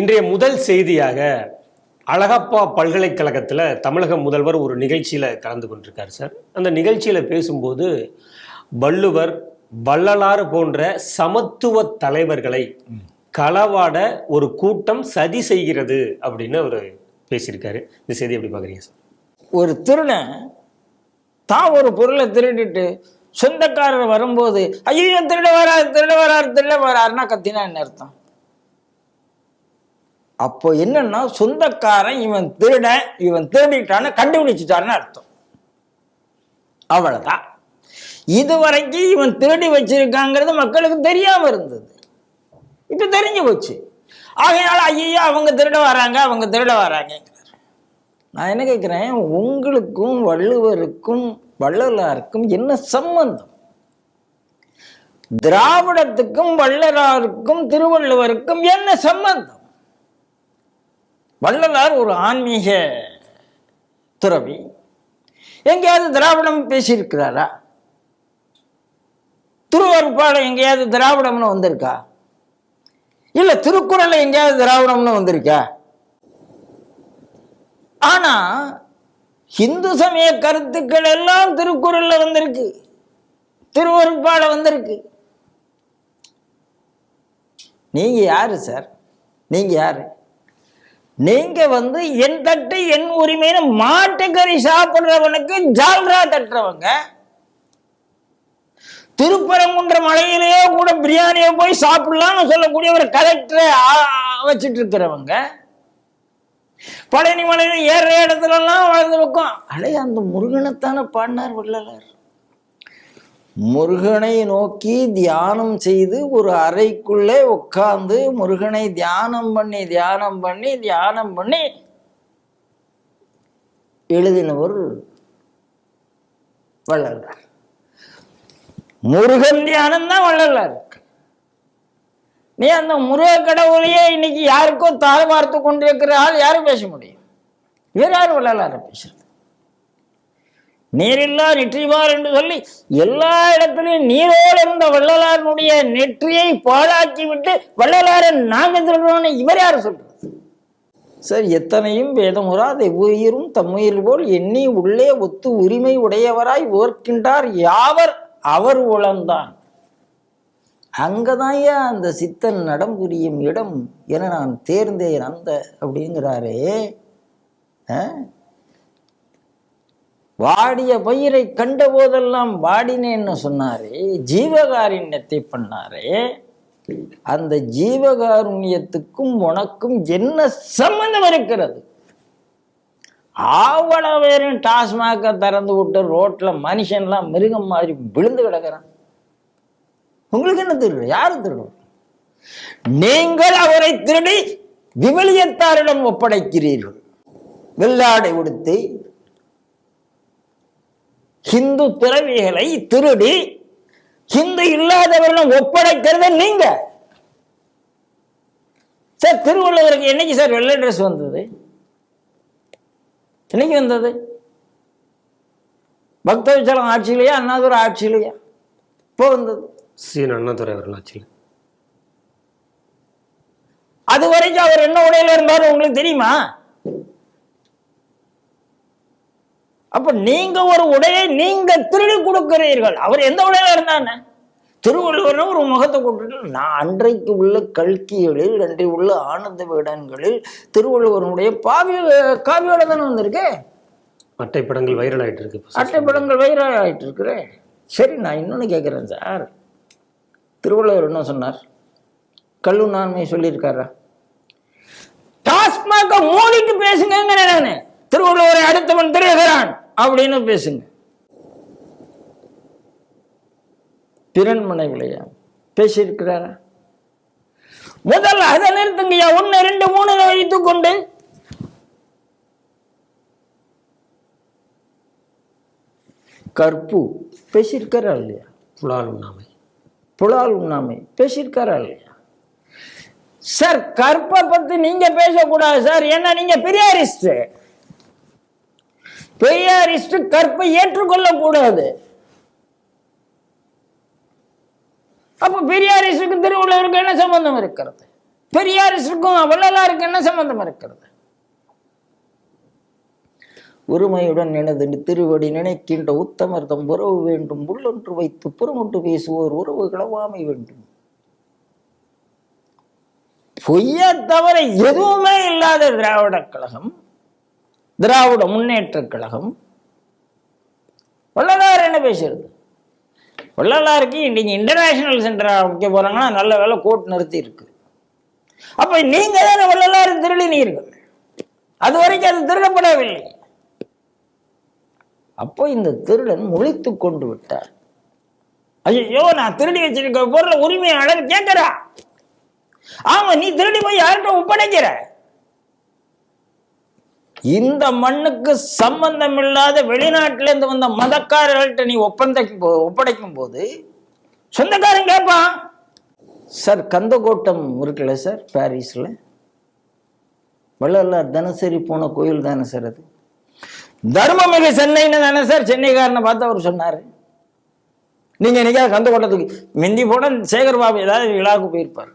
இன்றைய முதல் செய்தியாக அழகப்பா பல்கலைக்கழகத்தில் தமிழக முதல்வர் ஒரு நிகழ்ச்சியில் கலந்து கொண்டிருக்கார் சார். அந்த நிகழ்ச்சியில் பேசும்போது வள்ளுவர் வள்ளலாறு போன்ற சமத்துவ தலைவர்களை களவாட ஒரு கூட்டம் சதி செய்கிறது அப்படின்னு அவர் பேசியிருக்காரு. இந்த செய்தி எப்படி பார்க்குறீங்க சார்? ஒரு திருடன் தான் ஒரு பொருளை திருடிட்டு சொந்தக்காரர் வரும்போது ஐயோ திருட வராரு திருட வராரு திருட வராருன்னா கத்தினா என்ன அர்த்தம்? அப்போ என்னன்னா சொந்தக்காரன் இவன் திருட இவன் திருடிட்டான்னு கண்டுபிடிச்சிட்டான்னு அர்த்தம். அவ்வளவுதான். இதுவரைக்கும் இவன் திருடி வச்சிருக்காங்கிறது மக்களுக்கு தெரியாம இருந்தது. இப்ப தெரிஞ்சு போச்சு. ஆகையால ஐயோ அவங்க திருட வராங்க அவங்க திருட வராங்க நான் என்ன கேட்குறேன் உங்களுக்கும் வள்ளுவருக்கும் வள்ளலாருக்கும் என்ன சம்பந்தம்? திராவிடத்துக்கும் வள்ளலாருக்கும் திருவள்ளுவருக்கும் என்ன சம்பந்தம்? வள்ளலார் ஒரு ஆன்மீக துறவி. எங்கேயாவது திராவிடம் பேசியிருக்கிறாரா? திருவருப்பாடம் எங்கேயாவது திராவிடம்னு வந்திருக்கா? இல்லை திருக்குறள்ல எங்கேயாவது திராவிடம்னு வந்திருக்கா? ஆனால் இந்து சமய கருத்துக்கள் எல்லாம் திருக்குறளில் வந்திருக்கு. திருவருப்பாட வந்திருக்கு. நீங்கள் யார் சார்? நீங்கள் யார்? நீங்க வந்து என் தட்டு என் உரிமைன்னு மாட்டுக்கறி சாப்பிடுறவனுக்கு ஜால்ரா தட்டுறவங்க திருப்பரங்குன்ற மலையிலேயே கூட பிரியாணியை போய் சாப்பிடலாம்னு சொல்லக்கூடிய ஒரு கலெக்டரை வச்சுட்டு இருக்கிறவங்க பழனி மலையில ஏற இடத்துல எல்லாம் வளர்ந்து வைக்கும் அடே அந்த முருகனைத்தானே பாடினார் வள்ளலார். முருகனை நோக்கி தியானம் செய்து ஒரு அறைக்குள்ளே உட்கார்ந்து முருகனை தியானம் பண்ணி தியானம் பண்ணி தியானம் பண்ணி எழுதினவர் வள்ளலார். முருகன் தியானம் தான் வள்ளலார். நீ அந்த முருக கடவுளையே இன்னைக்கு யாருக்கோ தாழ் வார்த்து கொண்டிருக்கிற ஆள் யாரும் பேச முடியும். இவர் யார் வள்ளலார பேசுறது? நீரில்லா நெற்றிவார் என்று சொல்லி எல்லா இடத்திலும் நீரோடு இருந்த வள்ளலாரனுடைய நெற்றியை பாழாக்கி விட்டு வள்ளலாரன் நாங்கள் சொல்றோம்னு இவர் யார் சொல்றது சார் எத்தனையும் வேதமுறாதை உயிரும் தம்முயிர் போல் எண்ணி உள்ளே ஒத்து உரிமை உடையவராய் ஓர்க்கின்றார் யாவர்? அவர் உளம்தான். அங்கதான்யா அந்த சித்தன் நடம் புரியும் இடம் என நான் தேர்ந்தேன் அந்த அப்படிங்கிறாரே. ஆ? வாடிய பயிரை கண்ட போதெல்லாம் வாடினேன்னு சொன்னாரே ஜீவகாருண்யத்தை பண்ணாரே அந்த ஜீவகாருண்யத்துக்கும் உனக்கும் என்ன சம்பந்தம் இருக்கிறது? அவ்வளவு பேரும் டாஸ்மாக திறந்து விட்டு ரோட்ல மனுஷன்லாம் மிருகம் மாதிரி விழுந்து கிடக்குறான். உங்களுக்கு என்ன திருடு? யாரு திருடு? நீங்கள் அவரை திருடி விவிலியத்தாரிடம் ஒப்படைக்கிறீர்கள். வெள்ளாடை உடுத்தி ஹிந்து துறவிகளை திருடி ஹிந்து இல்லாதவரிடம் ஒப்படைக்கிறது நீங்க. சார் திருவள்ளுவருக்கு என்னைக்கு சார் வெள்ளை ட்ரெஸ் வந்தது? என்னைக்கு வந்தது? பக்தவிச்சலம் ஆட்சியிலையா அண்ணாதுரை ஆட்சியிலையா? இப்போ வந்தது? சீன் அண்ணாதுரை அவர்கள் ஆட்சியில். அது வரைக்கும் அவர் என்ன உடையில இருந்தாரு உங்களுக்கு தெரியுமா? அப்ப நீங்க ஒரு உடையை நீங்க திருடி கொடுக்கிறீர்கள். அவர் எந்த உடையில இருந்தானே திருவள்ளுவர் ஒரு முகத்தை கொண்டுட்டு நான் அன்றைக்கு உள்ள கல்கிகளில் அன்றை உள்ள ஆனந்த விகடன்களில் திருவள்ளுவருடைய பாவி காவியோட தானே வந்திருக்கு? அட்டை படங்கள் வைரல் ஆயிட்டு இருக்கு. அட்டை படங்கள் வைரல் ஆயிட்டு இருக்கிறேன் சரி நான் இன்னொன்னு கேட்கிறேன் சார். திருவள்ளுவர் என்ன சொன்னார்? கல்லுண்ணாண்மை சொல்லியிருக்காரா? டாஸ்மாக மூடிட்டு பேசுங்க நானு. திருவள்ளுவரை அடுத்தவன் திரைகிறான் அப்படின்னு பேசுங்க. பிறன்மனை விளையா பேசியிருக்கிறாரா? முதல்ல அதை நிறுத்துங்கய்யா. ஒன்னு ரெண்டு மூணு வைத்துக் கொண்டு. கற்பு பேசியிருக்காரா இல்லையா? புலால் உண்ணாமை. புலால் உண்ணாமை பேசியிருக்காரா இல்லையா? சார் கற்பை பத்தி நீங்க பேசக்கூடாது சார். ஏன்னா நீங்க பெரியாரிஸ்ட் பெரியாரிஸ்ட் கற்பை ஏற்றுக்கொள்ளக்கூடாது. அப்ப பெரியாரிஸ்டுக்கும் திருவள்ளுவருக்கு என்ன சம்பந்தம் இருக்கிறது? பெரியாரிஸ்டுக்கும் வள்ளலாருக்கு என்ன சம்பந்தம் இருக்கிறது? உரிமையுடன் எனது திருவடி நினைக்கின்ற உத்தமர்தம் உறவு வேண்டும். உள்ளொன்று வைத்து புறமுட்டு பேசுவோர் உறவு கிளவாமை வேண்டும். பொய்ய தவிர எதுவுமே இல்லாத திராவிட கழகம் திராவிட முன்னேற்ற கழகம். வள்ளலார் என்ன பேசுறது? வள்ளலாருக்கு இன்னைக்கு இன்டர்நேஷனல் சென்டர் வைக்க போறாங்கன்னா நல்ல வேலை கோர்ட் நிறுத்தி இருக்கு. அப்ப நீங்க தானே வள்ளலார் திருடினீர்கள். அது வரைக்கும் அது திருடப்படவில்லை. அப்போ இந்த திருடன் முழித்து கொண்டு விட்டார். ஐயோ நான் திருடி வச்சிருக்க பொருளை உரிமையாளர் கேட்கிறா? ஆமா நீ திருடி போய் யார்கிட்ட ஒப்படைக்கிற? இந்த மண்ணுக்கு சம்பந்தம் இல்லாத வெளிநாட்டிலேருந்து வந்த மதக்காரர்கள்ட்ட நீ ஒப்பந்தைக்கு போ ஒப்படைக்கும் போது சொந்தக்காரன் கேட்பான் சார் கந்தகோட்டம் இருக்குல்ல சார் பாரிஸில்? வள்ளலார் தினசரி போன கோயில் தானே சார் அது? தர்மமிகு சென்னைன்னு தானே சார் சென்னைக்காரனை பார்த்து அவர் சொன்னார். நீங்கள் என்னைக்காவது கந்தகோட்டத்துக்கு மிந்தி போன சேகர் பாபு ஏதாவது விழாவுக்கு போயிருப்பார்.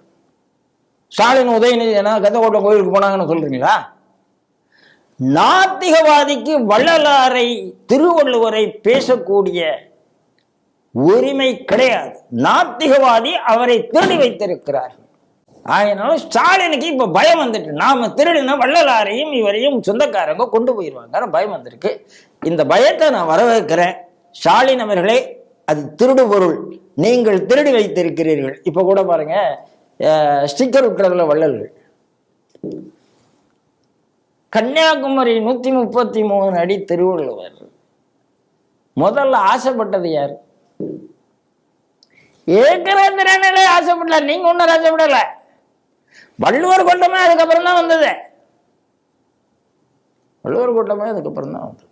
ஸ்டாலின் உதயநிதி ஏன்னா கந்தகோட்டம் கோயிலுக்கு போனாங்கன்னு சொல்கிறீங்களா நாத்திகவாதிக்கு வள்ளலாரை திருவள்ளுவரை பேசக்கூடிய உரிமை கிடையாது. நாத்திகவாதி அவரை திருடி வைத்திருக்கிறார்கள். ஆயினால ஸ்டாலினுக்கு இப்ப பயம் வந்துட்டு நாம திருடின வள்ளலாரையும் இவரையும் சொந்தக்காரங்க கொண்டு போயிடுவாங்க பயம் வந்திருக்கு. இந்த பயத்தை நான் வரவேற்கிறேன். ஸ்டாலின் அவர்களே அது திருடு பொருள். நீங்கள் திருடி வைத்திருக்கிறீர்கள். இப்ப கூட பாருங்க ஸ்டிக்கர் விட்டுறதுல வள்ளல்கள். கன்னியாகுமரி நூத்தி முப்பத்தி மூணு அடி திருவள்ளுவர். முதல்ல ஆசைப்பட்டது யார்? ஏக்கரேந்திரனிலே ஆசைப்படல. நீங்க ஒன்னும் ஆசைப்படல. வள்ளுவர் கூட்டமே அதுக்கப்புறம் தான் வந்தது. வள்ளுவர் கூட்டமே அதுக்கப்புறம் தான் வந்தது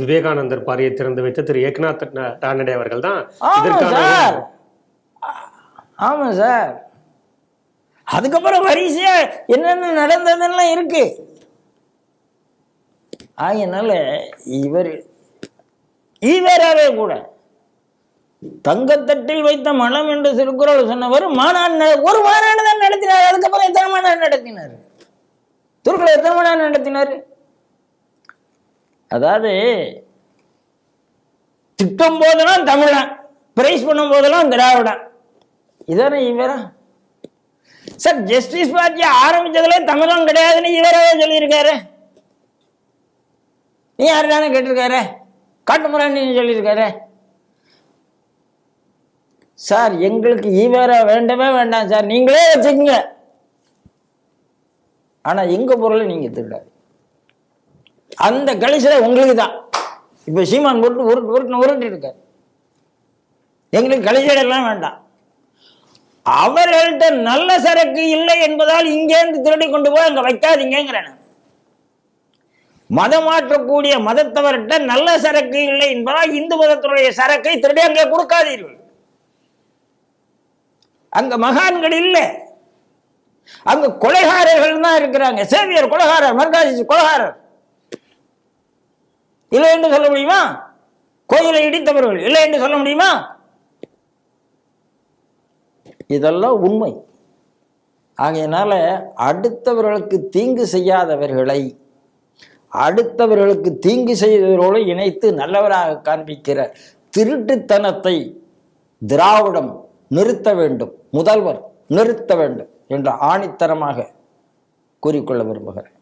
விவேகானந்தர் பாரியை திறந்து வைத்த திரு ஏக்நாத் ரானடே அவர்கள் தான் சார். ஆமா சார். அதுக்கப்புறம் வரிசையா என்னென்ன நடந்ததுன்னெல்லாம் இருக்கு. ஆகையினால இவர் ஈவேராவே கூட தங்கத்தட்டில் வைத்த மனம் என்று திருக்குறள் சொன்னவர் மாநாடு நட- ஒரு மாநாடு தான் நடத்தினார். அதுக்கப்புறம் எத்தனை மாநாடு நடத்தினார்? திருக்குறள் எத்தனை மாநாடு நடத்தினார்? அதாவது திட்டம் போதெல்லாம் தமிழன் பிரைஸ் பண்ணும் போதெல்லாம் திராவிடம் இதானே இவரா சார் ஜஸ்டிஸ் பார்ட்டி ஆரம்பிச்சதுல தமிழம் கிடையாதுன்னு இவராவே சொல்லியிருக்காரு. நீ யார் தானே கேட்டிருக்காரு? காட்டுமுறாண்டி சொல்லியிருக்காரு. சார் எங்களுக்கு ஈவேரா வேண்டவே வேண்டாம் சார். நீங்களே வச்சுக்கோங்க. ஆனால் எங்கள் பொருளை நீங்கள் திருடாது அந்த கலிசில உங்களுக்கு தான் இப்போ சீமான் உருட்டு உருட்டு உருட்டு உருட்டு இருக்கார் எங்களுக்கு கலிசைடெல்லாம் வேண்டாம். அவர்கள்ட்ட நல்ல சரக்கு இல்லை என்பதால் இங்கேருந்து திருடி கொண்டு போய் அங்கே வைக்காதீங்கிறேன் மதம் மாற்றக்கூடிய மதத்தவர்கிட்ட நல்ல சரக்கு இல்லை என்பதால் இந்து மதத்தினுடைய சரக்கை திருடி அங்கே கொடுக்காதீர்கள். அங்க மகான்கள் இல்லை. அங்க கொலைகாரர்கள் தான் இருக்கிறாங்க. சேவியர் கொலைகாரர் மர்காசி கொலைகாரர். இல்லை என்று சொல்ல முடியுமா? கோயிலை இடித்தவர்கள். இல்லை என்று சொல்ல முடியுமா? இதெல்லாம் உண்மை. ஆகையினால அடுத்தவர்களுக்கு தீங்கு செய்யாதவர்களை அடுத்தவர்களுக்கு தீங்கு செய்தவர்களோடு இணைத்து நல்லவராக காண்பிக்கிற திருட்டுத்தனத்தை திராவிடம் நிறுத்த வேண்டும் முதல்வர் நிறுத்த வேண்டும் என்று ஆணித்தரமாக கூறிக்கொள்ள விரும்புகிறேன்.